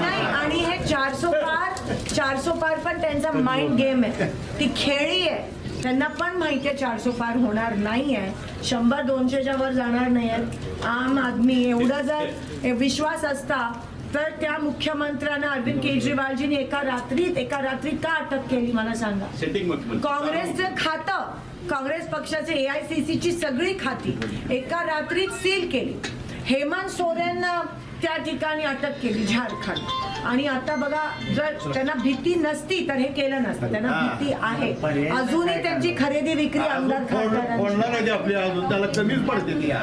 नाही आणि हे चारसो पार चारसो पार पण त्यांचा माइंड गेम आहे. ती खेळी आहे. त्यांना पण माहिती आहे चारसो पार होणार नाही आहे. शंभर दोनशेच्या वर जाणार नाही आहेत. आम आदमी एवढं जर विश्वास असता तर त्या मुख्यमंत्र्यांना अरविंद केजरीवालजींनी एका रात्रीत एका रात्रीत का अटक केली मला सांगा? सेटिंग काँग्रेसचं खातं. काँग्रेस पक्षाचे ए आय सी सीची सगळी खाती. एका रात्रीत सील केली. हेमंत सोरेन त्या ठिकाणी अटक केली झारखंड. आणि आता बघा जर त्यांना भीती नसती तर हे केलं नसतं. त्यांना भीती आहे. अजूनही त्यांची खरेदी विक्री आमदार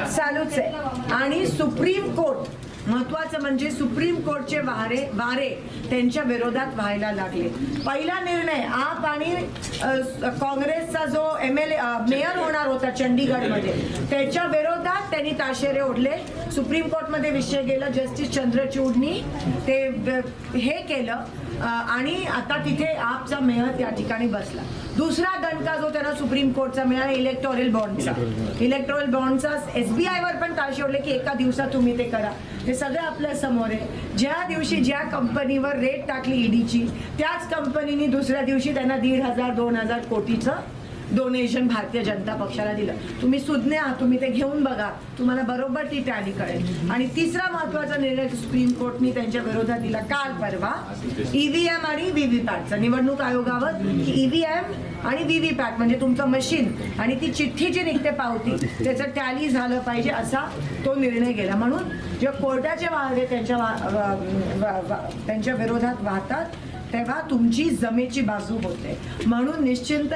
चालूच आहे. आणि सुप्रीम कोर्ट महत्वाचं म्हणजे सुप्रीम कोर्टचे वारे वारे त्यांच्या विरोधात व्हायला लागले. पहिला निर्णय आप आणि काँग्रेसचा जो एम एल ए मेयर होणार होता चंडीगडमध्ये त्याच्या विरोधात त्यांनी ताशेरे ओढले. सुप्रीम कोर्टमध्ये विषय गेला जस्टिस चंद्रचूडनी ते हे केलं आणि आता तिथे आपचा मेयर त्या ठिकाणी बसला. दुसरा दणका जो त्यांना सुप्रीम कोर्टचा मिळाला इलेक्टोरल बॉन्डचा इलेक्टोरल बॉन्डचा एस बी आयवर पण ताशे ओढले की एका दिवसात तुम्ही ते करा. हे सगळं आपल्यासमोर आहे. ज्या दिवशी ज्या कंपनीवर रेट टाकली ईडीची त्याच कंपनीने दुसऱ्या दिवशी त्यांना दीड हजार दोन हजार कोटीचं डोनेशन भारतीय जनता पक्षाला दिलं. तुम्ही सुज्ञ आहात तुम्ही ते घेऊन बघा. तुम्हाला बरोबर ती टॅली कळेल. आणि तिसरा महत्त्वाचा निर्णय सुप्रीम कोर्टने त्यांच्या विरोधात दिला. काल परवा ईव्हीएम आणि व्हीव्हीपॅटचा निवडणूक आयोगावर की ईव्हीएम आणि व्हीव्हीपॅट म्हणजे तुमचं मशीन आणि ती चिठ्ठी जी निघते पावती त्याचं टॅली झालं पाहिजे असा तो निर्णय गेला. म्हणून जेव्हा कोर्टाचे वादे त्यांच्या वा- त्यांच्या विरोधात वाहतात तेव्हा तुमची जमेची बाजू होते. म्हणून निश्चिंत